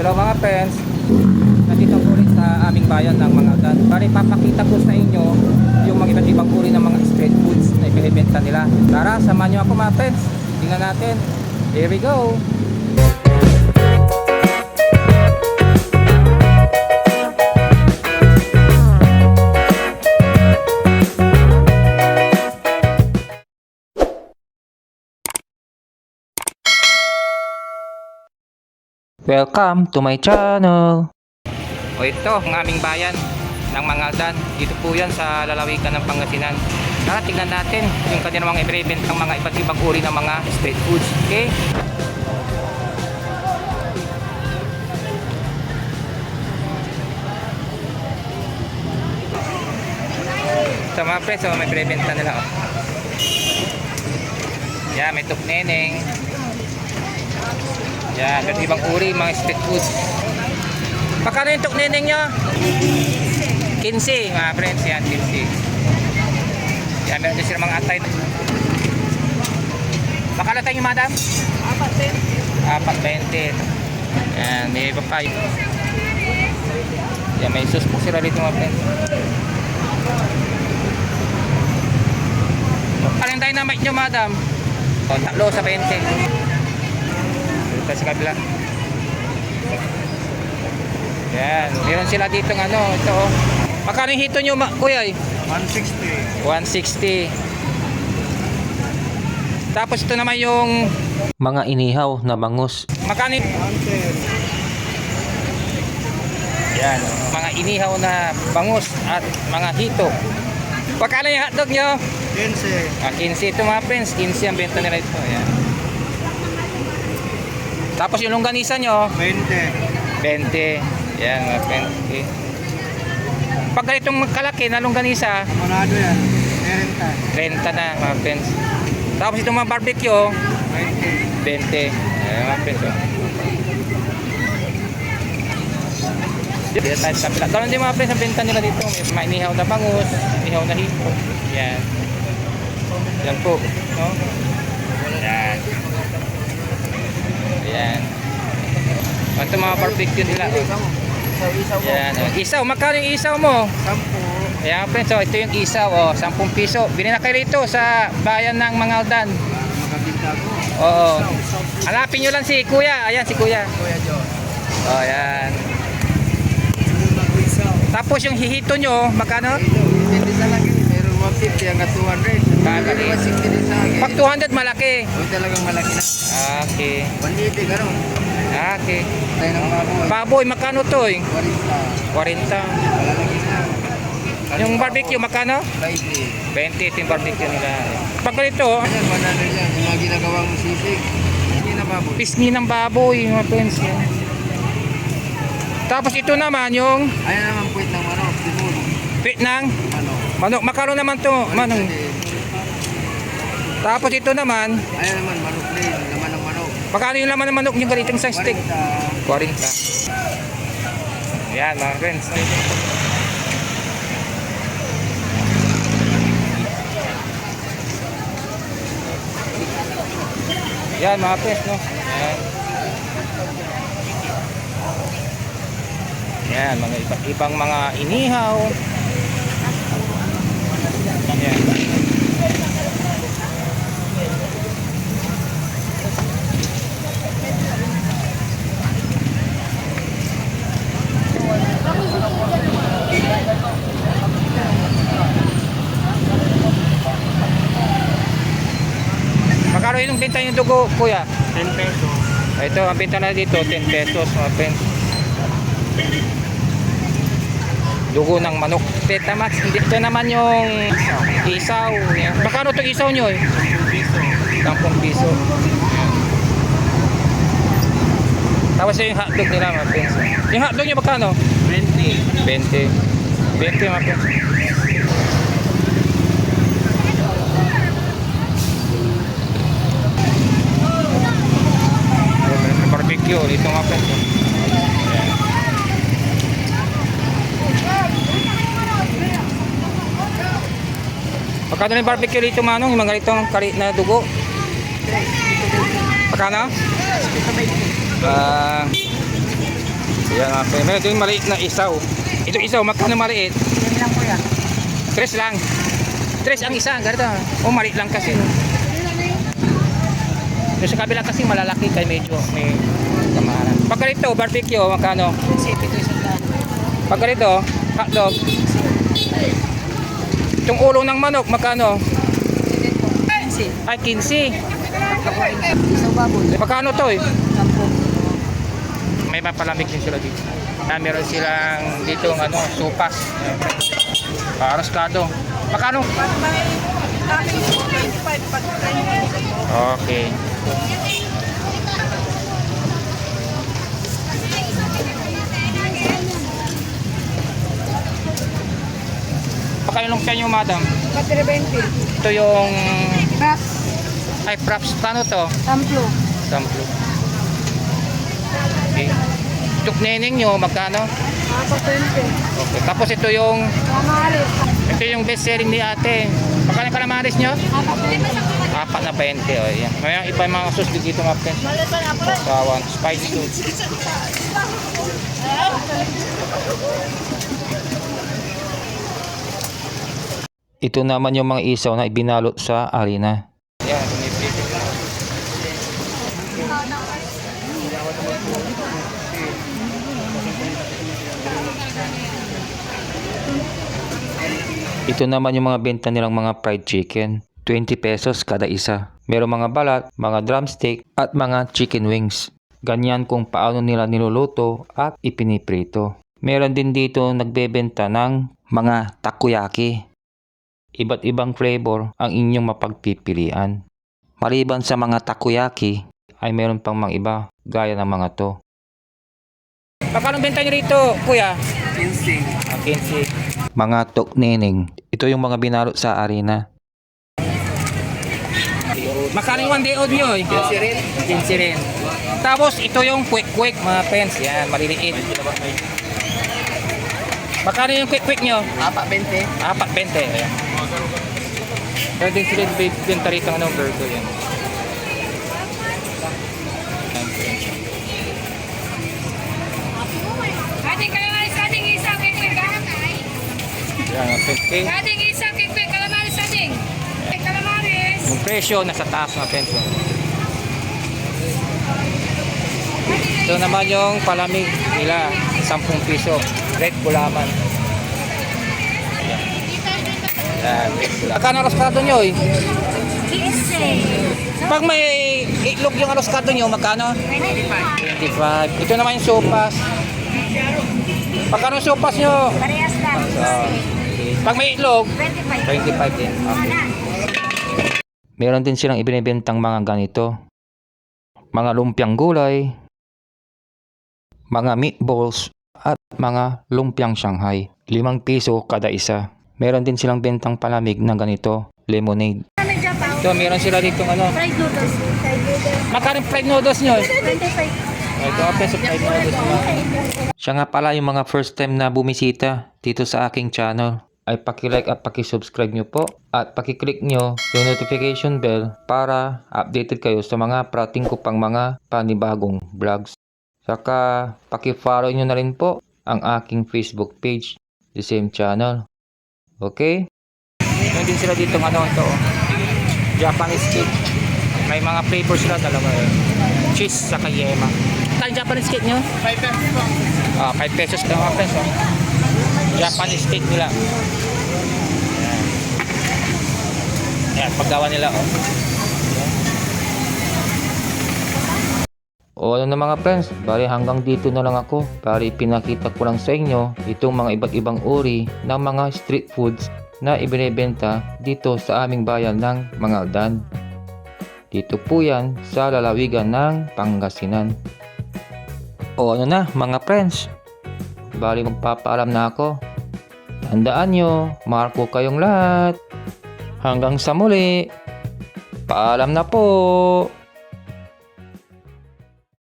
Hello mga friends, nandito po ulit sa aming bayan ng mga dan. Bali papakita ko sa inyo yung mga iba't ibang uri ng mga street foods na ibinibenta nila. Tara, samahan nyo ako mga friends. Tingnan natin. Here we go. Welcome to my channel. O ito, ang aming bayan ng Mangaldan. Dito po yan sa lalawigan ng Pangasinan. Tara, tingnan natin yung kanilang mga ibinibent ng mga iba't ibang uri ng mga street foods. Okay? Sa mga presyo, may binibenta nila. Oh. Yan, may tukneneng. Yan, iba't ibang uri, mga street foods. Magkano yung tukneneng nyo? 15, mga friends, yan, 15. Yan, meron din sila mga atay. Magkano tayo madam? Apat din. Apat 20. Yan, may iba pa. Yan, may sus po sila dito mga friends. Ano yung dynamite nyo, madam? O, tatlo sa 20. Dito sa kabila. Yan, meron sila dito ng ano, ito oh. Magkano hito nyo, ma- kuya? eh? 160. 160. Tapos ito naman yung mga inihaw na bangus. magkano yung 110. Yan, mga inihaw na bangus at mga hito. Magkano yung hotdog nyo? 15. Ah, 15 ito mga friends, 15 ang benta nila ito. Ayan. Tapos yung longganisa nyo, 20. 20. Yan, mga 20. Pag ganitong kalaki na longganisa, Manado yan. 30. 30 na mga friends. Tapos itong mga barbecue, 20. 20. Ayan mga friends. Oh. Dito tayo sa kabila. Ganun din mga friends ang benta nila dito. May inihaw na bangus, inihaw na hito. Yan. Yan po. No? Yan. Yan. Ito mga barbecue nila. Oh. Yan. Oh. Isaw, magkano yung isaw mo? 10. Ayan friends, oh, ito yung isaw. Oh, 10 piso. Bili na kayo rito sa bayan ng Mangaldan. Oo. Hanapin nyo lang si Kuya. Ayan si Kuya. Kuya John. Oh, ayan. Tapos yung hihito nyo, magkano? Hindi sa lagi. Meron 150 hanggang 200. Kakali. Meron 160 din sa akin. Pag 200 malaki. Huwag talagang malaki na. Okay. 180 gano'n. Okay. Tayo ng baboy. Baboy, magkano to eh? 40. 40. Malalaki na. Yung barbecue, magkano? 20. 20 ito yung barbecue nila. Pag ganito, Ayan, 100 yan. Yung mga ginagawang sisig. Hindi na baboy. pisngi ng baboy, mga friends. Yan. Tapos ito naman yung Ayan naman puwit ng manok. Timur. pit ng Manok. manok. Makaro naman to, manong. Tapos ito naman, Ayan naman, manok din. Laman ng manok. Magkano yung laman ng manok yung ganitong isang stick? 40. 40. Yan mga friends. Yan mga friends no. Yan. Yan mga iba't ibang mga inihaw. Yan. Magkano yung benta yung dugo, kuya? 10 pesos. Ito, ang benta na dito, 10 pesos, friends. Dugo ng manok. Teta Max, hindi- ito naman yung isaw. Yan. Magkano itong isaw nyo eh? 10 piso. Yan. Tapos yung hotdog nila, mga friends. Yung hotdog nyo magkano? 20. 20. 20, mga friends. Barbecue, dito mga friends. oh. Na yung barbecue dito manong? Yung mga ganitong kari na dugo? Magkano? Ah, Yan mga friend. Meron din maliit na isaw. Ito isaw, magkano maliit? Yan lang po yan. Tres lang. Tres ang isa, ganito. O maliit lang kasi. No? Yung sa kabila kasi malalaki kay medyo may kamahalan. Pag ganito, barbecue, magkano? Sipi to isang daan. Pag ganito, hotdog. Itong ulo ng manok, magkano? Kasi, Ay, 15. isang baboy. Magkano to eh? Sampo. May mapalamig din sila dito. Na meron silang dito ano, supas. Para skado. Magkano? Okay. Pakailang siya yung madam. Battery 20. Ito yung Crack. ay props. Paano to? Samplo. Samplo. Okay. Tuk neneng nyo, magkano? Ako 20. Okay. Tapos ito yung Kamalit. ito yung best selling ni ate. Magkano yung calamares nyo? Ako 20. Apat na 20. O, yan. May iba yung mga sauce dito mga friends. Kawan. Spicy sauce. Ito naman yung mga isaw na ibinalot sa arena. Yan. Biniprito na. Ito naman yung mga benta nilang mga fried chicken. 20 pesos kada isa. Merong mga balat, mga drumstick, at mga chicken wings. Ganyan kung paano nila niluluto at ipiniprito. Meron din dito nagbebenta ng mga takoyaki. Iba't ibang flavor ang inyong mapagpipilian. Maliban sa mga takoyaki, ay meron pang mga iba gaya ng mga to. Magkano benta nyo rito, kuya? 15. Ah, 15. Mga tokneneng. Ito yung mga binalot sa arena. Magkano yung one day old nyo? 15 rin. 15 rin. Tapos ito yung quick quick mga friends. Yan, maliliit. Magkano yung quick quick nyo? Apak 20. Apat 20. Ayan. Meron din sila benta rito ng ano, burger yan. Ating kalamaris ating isang kikwe ka? Yan, 50. Ating isang kikwe kalamaris ating. Kalamaris. Yung presyo nasa taas mga friends. Ito naman yung palamig nila, 10 piso. Red gulaman. Yan. Magkano roskado nyo eh? Pag may itlog yung roskado nyo, magkano? 25. Ito naman yung sopas. Magkano yung sopas nyo? Parehas lang. Pag may itlog, 25. 25 din. Okay. Meron din silang ibinibentang mga ganito. Mga lumpiang gulay, mga meatballs, at mga lumpiang Shanghai. Limang piso kada isa. Meron din silang bentang palamig na ganito, lemonade. Ito, meron sila dito ano. Fried noodles. Fried noodles. Magkano fried noodles nyo? 25. Ito, ang peso fried noodles nyo. Siya nga pala yung mga first time na bumisita dito sa aking channel ay paki-like at paki-subscribe nyo po at paki-click nyo yung notification bell para updated kayo sa mga prating ko pang mga panibagong vlogs. Saka paki-follow nyo na rin po ang aking Facebook page, the same channel. Okay? Meron din sila dito ano ito. Japanese cake. May mga flavor sila dalawa. eh. Cheese sa yema. Kaya Japanese cake nyo? 5 pesos po. Ah, 5 pesos lang mga peso. Japanese cake nila. Ayan. Ayan, paggawa nila oh. O ano na mga friends, bali hanggang dito na lang ako. Bali pinakita ko lang sa inyo itong mga iba't ibang uri ng mga street foods na ibinebenta dito sa aming bayan ng Mangaldan. Dito po yan sa lalawigan ng Pangasinan. O ano na mga friends, bali magpapaalam na ako. Tandaan nyo, marko kayong lahat. Hanggang sa muli, paalam na po!